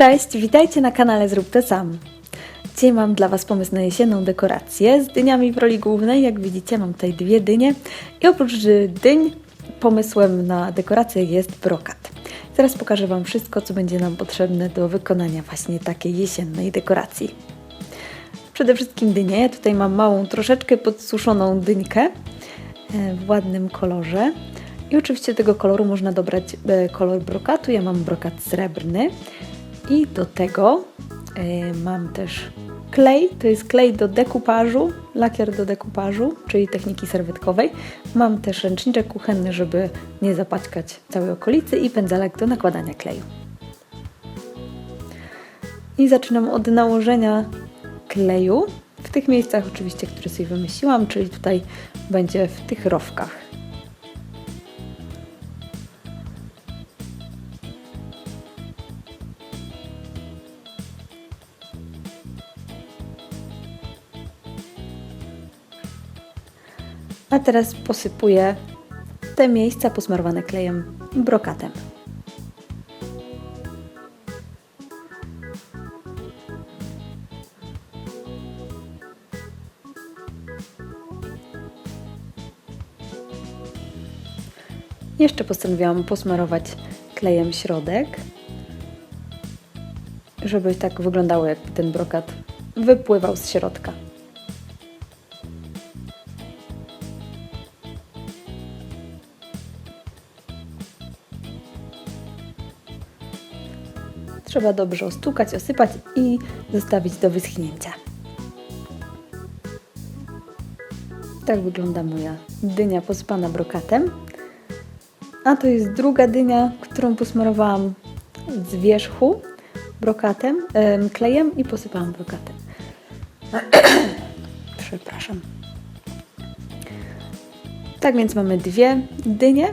Cześć, witajcie na kanale Zrób to sam. Dzisiaj mam dla Was pomysł na jesienną dekorację z dyniami w roli głównej. Jak widzicie, mam tutaj dwie dynie i oprócz dyń pomysłem na dekorację jest brokat. Teraz pokażę Wam wszystko, co będzie nam potrzebne do wykonania właśnie takiej jesiennej dekoracji. Przede wszystkim dynię. Ja tutaj mam małą, troszeczkę podsuszoną dyńkę e, w ładnym kolorze. I oczywiście tego koloru można dobrać e, kolor brokatu. Ja mam brokat srebrny. I do tego e, mam też klej. To jest klej do dekupażu, lakier do dekupażu, czyli techniki serwetkowej. Mam też ręczniczek kuchenny, żeby nie zapaćkać całej okolicy i pędzelek do nakładania kleju. I zaczynam od nałożenia kleju w tych miejscach oczywiście, które sobie wymyśliłam, czyli tutaj będzie w tych rowkach. A teraz posypuję te miejsca posmarowane klejem brokatem. Jeszcze postanowiłam posmarować klejem środek, żeby tak wyglądało, jakby ten brokat wypływał z środka. Trzeba dobrze ostukać, osypać i zostawić do wyschnięcia. Tak wygląda moja dynia posypana brokatem. A to jest druga dynia, którą posmarowałam z wierzchu brokatem, em, klejem i posypałam brokatem. Przepraszam. Tak więc mamy dwie dynie.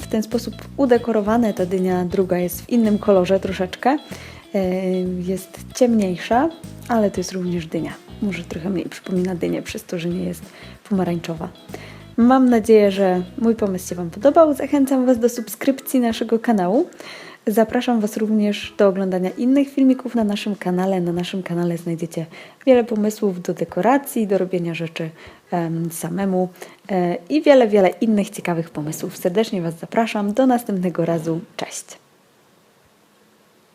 W ten sposób udekorowane. Ta dynia druga jest w innym kolorze troszeczkę. Jest ciemniejsza, ale to jest również dynia. Może trochę mniej przypomina dynię przez to, że nie jest pomarańczowa. Mam nadzieję, że mój pomysł się Wam podobał. Zachęcam Was do subskrypcji naszego kanału. Zapraszam Was również do oglądania innych filmików na naszym kanale. Na naszym kanale znajdziecie wiele pomysłów do dekoracji, do robienia rzeczy em, samemu e, i wiele, wiele innych ciekawych pomysłów. Serdecznie Was zapraszam. Do następnego razu. Cześć!